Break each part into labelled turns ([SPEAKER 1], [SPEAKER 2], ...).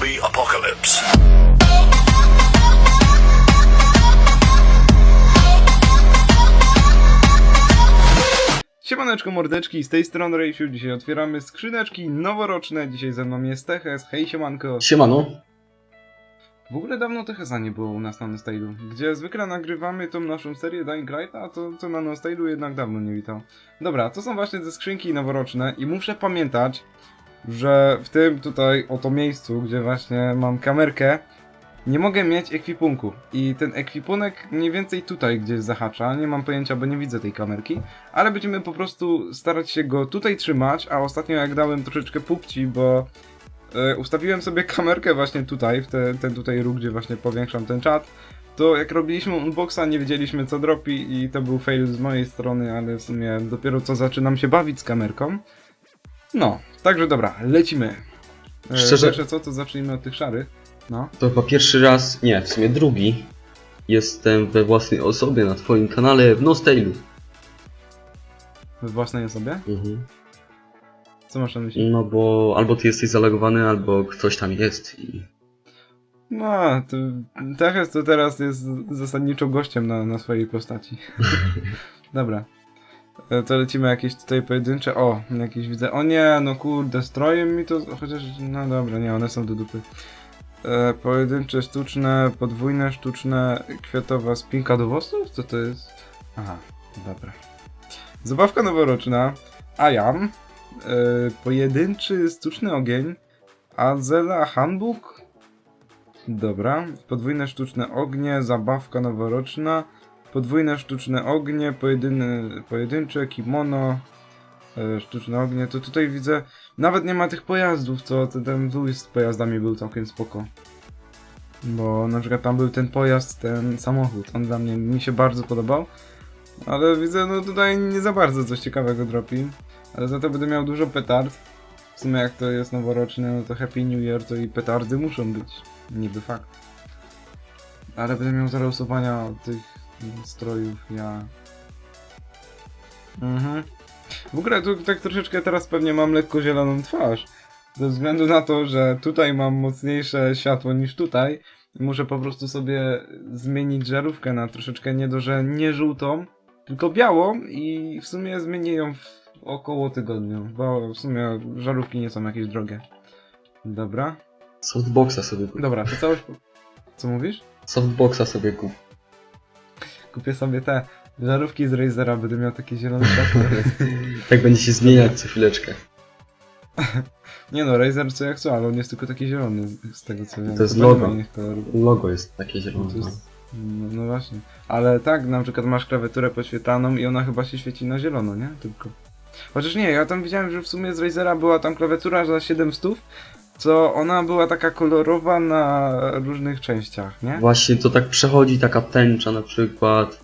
[SPEAKER 1] zombie apocalypse.
[SPEAKER 2] Siemaneczko mordeczki, z tej strony Rejsiu, dzisiaj otwieramy skrzyneczki noworoczne, dzisiaj ze mną jest Teches, hej siemanko.
[SPEAKER 3] Siemano.
[SPEAKER 2] W ogóle dawno Techesa nie było u nas na Nostailu, gdzie zwykle nagrywamy tą naszą serię Dying Light, a to co na Nostailu jednak dawno nie witał. Dobra, to są właśnie te skrzynki noworoczne i muszę pamiętać, że w tym tutaj oto miejscu, gdzie właśnie mam kamerkę, nie mogę mieć ekwipunku. I ten ekwipunek mniej więcej tutaj gdzieś zahacza, nie mam pojęcia, bo nie widzę tej kamerki, ale będziemy po prostu starać się go tutaj trzymać, a ostatnio jak dałem troszeczkę pupci, bo e, ustawiłem sobie kamerkę właśnie tutaj, w te, ten tutaj róg, gdzie właśnie powiększam ten czat, to jak robiliśmy unboxa nie wiedzieliśmy co dropi i to był fail z mojej strony, ale w sumie dopiero co zaczynam się bawić z kamerką. No, także dobra, lecimy. E,
[SPEAKER 3] Szczerze-
[SPEAKER 2] Pierwsze co, to zacznijmy od tych szarych. No.
[SPEAKER 3] To chyba pierwszy raz, nie, w sumie drugi. Jestem we własnej osobie na twoim kanale w Nostailu.
[SPEAKER 2] We własnej osobie?
[SPEAKER 3] Mhm.
[SPEAKER 2] Co masz na myśli?
[SPEAKER 3] No bo albo ty jesteś zalogowany, albo ktoś tam jest i...
[SPEAKER 2] No, to Teches to teraz jest zasadniczo gościem na, na swojej postaci. Dobra. E, To lecimy jakieś tutaj pojedyncze. O, jakieś widzę. O nie, no kurde, strojem mi to. Chociaż. No dobra, nie, one są do dupy. E, pojedyncze, sztuczne, podwójne, sztuczne, kwiatowa spinka do włosów? Co to jest? Aha, dobra. Zabawka noworoczna. Ayam. E, pojedynczy, sztuczny ogień. Azela Handbook. Dobra. Podwójne sztuczne ognie, zabawka noworoczna. Podwójne sztuczne ognie, pojedyny, pojedyncze, kimono, e, sztuczne ognie. To tutaj widzę, nawet nie ma tych pojazdów, co ten, dół z pojazdami był całkiem spoko. Bo na przykład tam był ten pojazd, ten samochód. On dla mnie mi się bardzo podobał. Ale widzę, no tutaj nie za bardzo coś ciekawego dropi. Ale za to będę miał dużo petard. W sumie jak to jest noworoczne, no to Happy New Year to i petardy muszą być. Niby fakt. Ale będę miał zarosowania tych strojów, ja... Mhm. W ogóle tu tak troszeczkę teraz pewnie mam lekko zieloną twarz. Ze względu na to, że tutaj mam mocniejsze światło niż tutaj. Muszę po prostu sobie zmienić żarówkę na troszeczkę nie do, że nie żółtą, tylko białą i w sumie zmienię ją w około tygodniu, bo w sumie żarówki nie są jakieś drogie. Dobra.
[SPEAKER 3] Softboxa sobie kup.
[SPEAKER 2] Dobra, to całość... Co mówisz?
[SPEAKER 3] Softboxa sobie kup.
[SPEAKER 2] Kupię sobie te żarówki z Razera, będę miał takie zielone światło.
[SPEAKER 3] Tak będzie się zmieniać co chwileczkę.
[SPEAKER 2] Nie no, Razer co jak co, ale on jest tylko taki zielony, z tego co wiem.
[SPEAKER 3] To jest
[SPEAKER 2] Chyba nie ma
[SPEAKER 3] logo.
[SPEAKER 2] innych kolorów.
[SPEAKER 3] Logo jest takie
[SPEAKER 2] No,
[SPEAKER 3] zielone.
[SPEAKER 2] to jest, no, no właśnie. Ale tak, na przykład masz klawiaturę podświetlaną i ona chyba się świeci na zielono, nie? Tylko. Chociaż nie, ja tam widziałem, że w sumie z Razera była tam klawiatura za 700, co ona była taka kolorowa na różnych częściach, nie?
[SPEAKER 3] Właśnie to tak przechodzi taka tęcza na przykład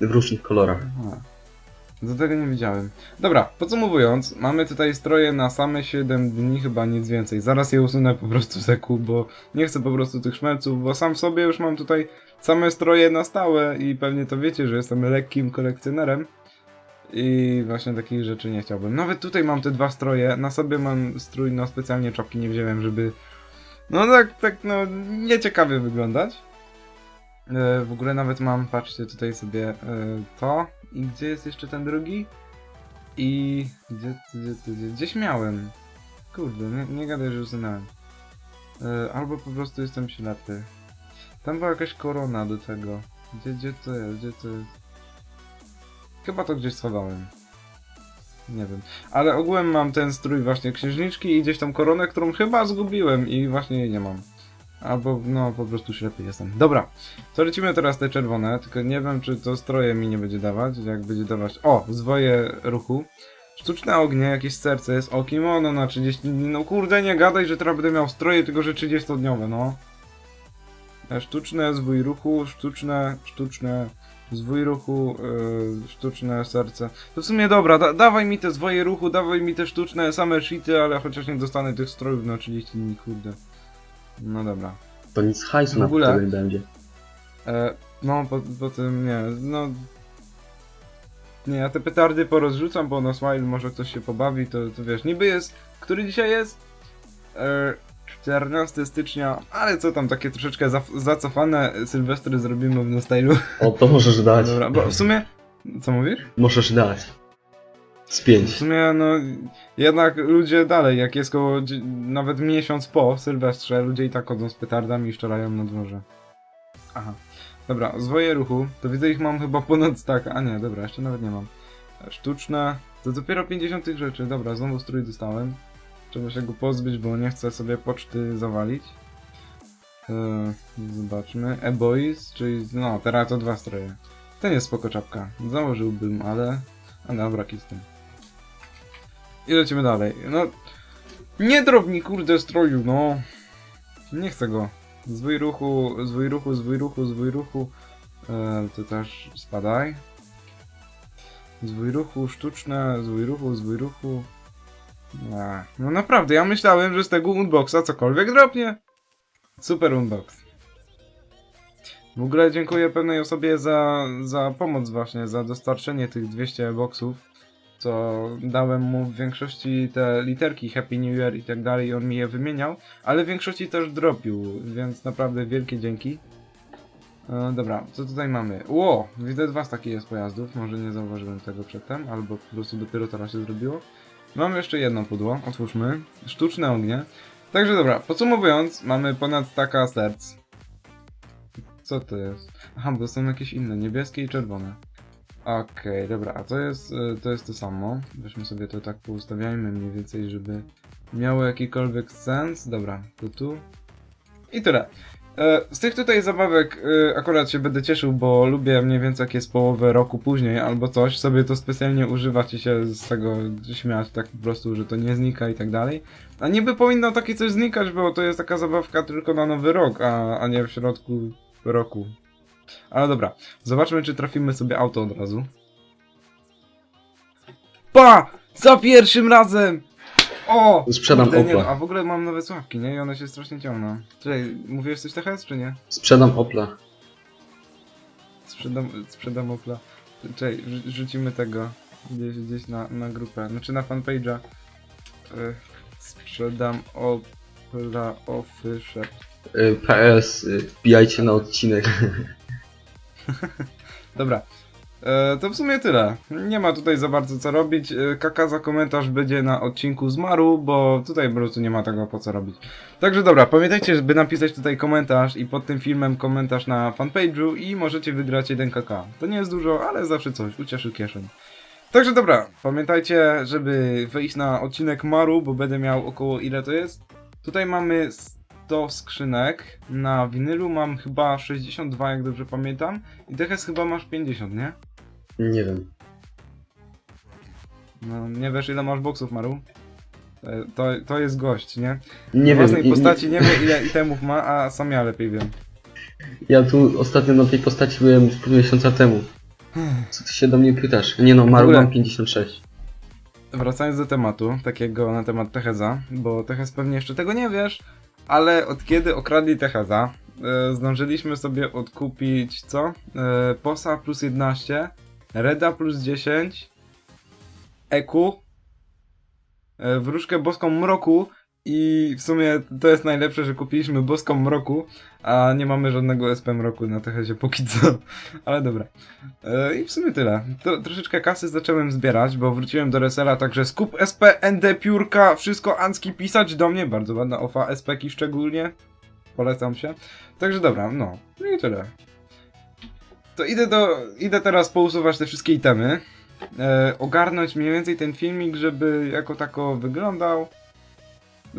[SPEAKER 3] w różnych kolorach.
[SPEAKER 2] Aha. Do tego nie widziałem. Dobra, podsumowując, mamy tutaj stroje na same 7 dni, chyba nic więcej. Zaraz je usunę po prostu z eku, bo nie chcę po prostu tych szmelców, bo sam sobie już mam tutaj same stroje na stałe i pewnie to wiecie, że jestem lekkim kolekcjonerem. I właśnie takich rzeczy nie chciałbym. Nawet tutaj mam te dwa stroje, na sobie mam strój, no specjalnie czapki nie wziąłem, żeby... No tak, tak, no nieciekawie wyglądać. E, w ogóle nawet mam, patrzcie tutaj sobie e, to i gdzie jest jeszcze ten drugi? I gdzie, gdzie, gdzie gdzieś miałem. Kurde, nie, nie gadaj, że usunąłem. E, albo po prostu jestem ślepy. Tam była jakaś korona do tego. Gdzie, gdzie to jest? Gdzie to jest? Chyba to gdzieś schowałem. Nie wiem. Ale ogółem mam ten strój właśnie księżniczki i gdzieś tam koronę, którą chyba zgubiłem i właśnie jej nie mam. Albo no po prostu ślepy jestem. Dobra, to lecimy teraz te czerwone, tylko nie wiem czy to stroje mi nie będzie dawać, jak będzie dawać... O, zwoje ruchu. Sztuczne ognie, jakieś serce jest, o kimono na 30 dni, no kurde nie gadaj, że teraz będę miał stroje, tylko że 30-dniowe, no. E, Sztuczne zwój ruchu, sztuczne, sztuczne zwój ruchu, yy, sztuczne serce. To w sumie dobra, da dawaj mi te zwoje ruchu, dawaj mi te sztuczne same shity, ale chociaż nie dostanę tych strojów na 30 dni, kurde. No dobra.
[SPEAKER 3] To nic hajsu
[SPEAKER 2] W
[SPEAKER 3] na
[SPEAKER 2] ogóle-
[SPEAKER 3] nie będzie.
[SPEAKER 2] E, no, po, po tym nie, no... Nie, ja te petardy porozrzucam, bo na smile może ktoś się pobawi, to, to wiesz, niby jest... Który dzisiaj jest? E, 14 stycznia, ale co tam, takie troszeczkę zaf- zacofane sylwestry zrobimy w no stylu.
[SPEAKER 3] O, to możesz dać.
[SPEAKER 2] Dobra, bo w sumie, co mówisz?
[SPEAKER 3] Możesz dać. Z
[SPEAKER 2] W
[SPEAKER 3] pięć.
[SPEAKER 2] sumie, no, jednak ludzie dalej, jak jest koło, nawet miesiąc po Sylwestrze, ludzie i tak chodzą z petardami i szczelają na dworze. Aha. Dobra, zwoje ruchu, to widzę ich mam chyba ponad tak, a nie, dobra, jeszcze nawet nie mam. Sztuczne, to dopiero 50 tych rzeczy, dobra, znowu strój dostałem. Trzeba się go pozbyć, bo nie chcę sobie poczty zawalić. Eee, zobaczmy, E-Boys, czyli, no, teraz to dwa stroje. Ten jest spoko czapka, założyłbym, ale... A dobra, z tym. I lecimy dalej. No. Nie drobni kurde stroju, no. Nie chcę go. Zwój ruchu, zwój ruchu, zwój ruchu, zwój ruchu. E, to też spadaj. Zwój ruchu, sztuczne, zwój ruchu, zwój ruchu. No naprawdę, ja myślałem, że z tego unboxa cokolwiek drobnie. Super unbox. W ogóle dziękuję pewnej osobie za, za pomoc właśnie, za dostarczenie tych 200 boxów co dałem mu w większości te literki Happy New Year i tak dalej, on mi je wymieniał, ale w większości też dropił, więc naprawdę wielkie dzięki. E, dobra, co tutaj mamy? Ło, widzę dwa staki jest pojazdów, może nie zauważyłem tego przedtem, albo po prostu dopiero teraz się zrobiło. Mamy jeszcze jedno pudło, otwórzmy. Sztuczne ognie. Także dobra, podsumowując, mamy ponad staka serc. Co to jest? Aha, bo są jakieś inne, niebieskie i czerwone. Okej, dobra, a to jest, y, to jest to samo. Weźmy sobie to tak poustawiajmy mniej więcej, żeby miało jakikolwiek sens. Dobra, to tu. I tyle. E, Z tych tutaj zabawek y, akurat się będę cieszył, bo lubię mniej więcej jak jest połowę roku później albo coś, sobie to specjalnie używać i się z tego śmiać tak po prostu, że to nie znika i tak dalej. A niby powinno takie coś znikać, bo to jest taka zabawka tylko na nowy rok, a, a nie w środku roku. Ale dobra, zobaczmy czy trafimy sobie auto od razu. Pa! Za pierwszym razem! O!
[SPEAKER 3] Sprzedam
[SPEAKER 2] Kurde, nie,
[SPEAKER 3] Opla.
[SPEAKER 2] A w ogóle mam nowe sławki, nie? I one się strasznie ciągną. Czekaj, mówiłeś coś THS czy nie?
[SPEAKER 3] Sprzedam Opla.
[SPEAKER 2] Sprzedam, sprzedam Opla. Czekaj, rzu- rzucimy tego gdzieś, gdzieś na, na grupę, znaczy na fanpage'a. Y, Sprzedam Opla Official.
[SPEAKER 3] Y, PS, y, wbijajcie na odcinek.
[SPEAKER 2] Dobra. E, to w sumie tyle. Nie ma tutaj za bardzo co robić. E, Kaka za komentarz będzie na odcinku z Maru, bo tutaj po prostu nie ma tego po co robić. Także dobra, pamiętajcie, żeby napisać tutaj komentarz i pod tym filmem komentarz na fanpage'u i możecie wygrać 1 kk. To nie jest dużo, ale zawsze coś, ucieszy kieszeń. Także dobra, pamiętajcie, żeby wejść na odcinek Maru, bo będę miał około ile to jest. Tutaj mamy 100 skrzynek, na winylu mam chyba 62, jak dobrze pamiętam. I Deches chyba masz 50, nie?
[SPEAKER 3] Nie wiem.
[SPEAKER 2] No, nie wiesz ile masz boksów, Maru? E, To, to jest gość, nie?
[SPEAKER 3] Nie
[SPEAKER 2] w
[SPEAKER 3] wiem.
[SPEAKER 2] własnej
[SPEAKER 3] i-
[SPEAKER 2] postaci nie wie ile itemów ma, a sam ja lepiej wiem.
[SPEAKER 3] Ja tu ostatnio na tej postaci byłem już pół miesiąca temu. Co ty się do mnie pytasz? Nie no, Maru
[SPEAKER 2] ogóle-
[SPEAKER 3] mam 56.
[SPEAKER 2] Wracając do tematu, takiego na temat Techeza, bo Techez pewnie jeszcze tego nie wiesz, ale od kiedy okradli Techeza, e, zdążyliśmy sobie odkupić co? E, Posa plus 11, Reda plus 10, Eku, e, Wróżkę Boską Mroku i w sumie to jest najlepsze, że kupiliśmy Boską Mroku, a nie mamy żadnego SP Mroku na Techezie póki co, ale dobra. E, I w sumie tyle. To, troszeczkę kasy zacząłem zbierać, bo wróciłem do Resela, także skup SP, ND, piórka, wszystko Anski pisać do mnie. Bardzo ładna ofa, SP-ki szczególnie. Polecam się. Także dobra, no. No i tyle. To idę do, idę teraz pousuwać te wszystkie itemy. E, ogarnąć mniej więcej ten filmik, żeby jako tako wyglądał.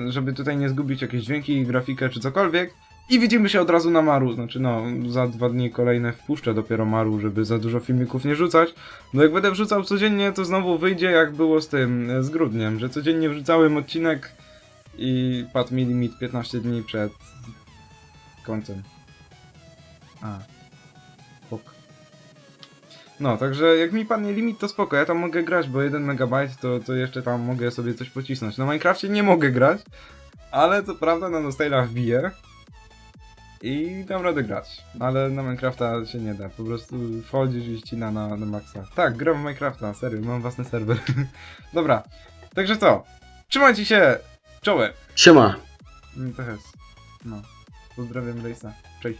[SPEAKER 2] Żeby tutaj nie zgubić jakieś dźwięki, grafikę czy cokolwiek. I widzimy się od razu na Maru. Znaczy no, za dwa dni kolejne wpuszczę dopiero Maru, żeby za dużo filmików nie rzucać. Bo jak będę wrzucał codziennie, to znowu wyjdzie jak było z tym, e, z grudniem, że codziennie wrzucałem odcinek i padł mi limit 15 dni przed końcem. A. No, także jak mi padnie limit, to spoko, ja tam mogę grać, bo 1 MB to, to jeszcze tam mogę sobie coś pocisnąć. Na Minecrafcie nie mogę grać, ale co prawda na Nostale'a wbiję i dam radę grać. Ale na Minecrafta się nie da, po prostu wchodzisz i ścina na, na maksa. Tak, gram w Minecrafta, serio, mam własny serwer. Dobra, także co? Trzymajcie się, czołem!
[SPEAKER 3] Siema!
[SPEAKER 2] Mm, To jest. No. Pozdrawiam Rejsa. Cześć.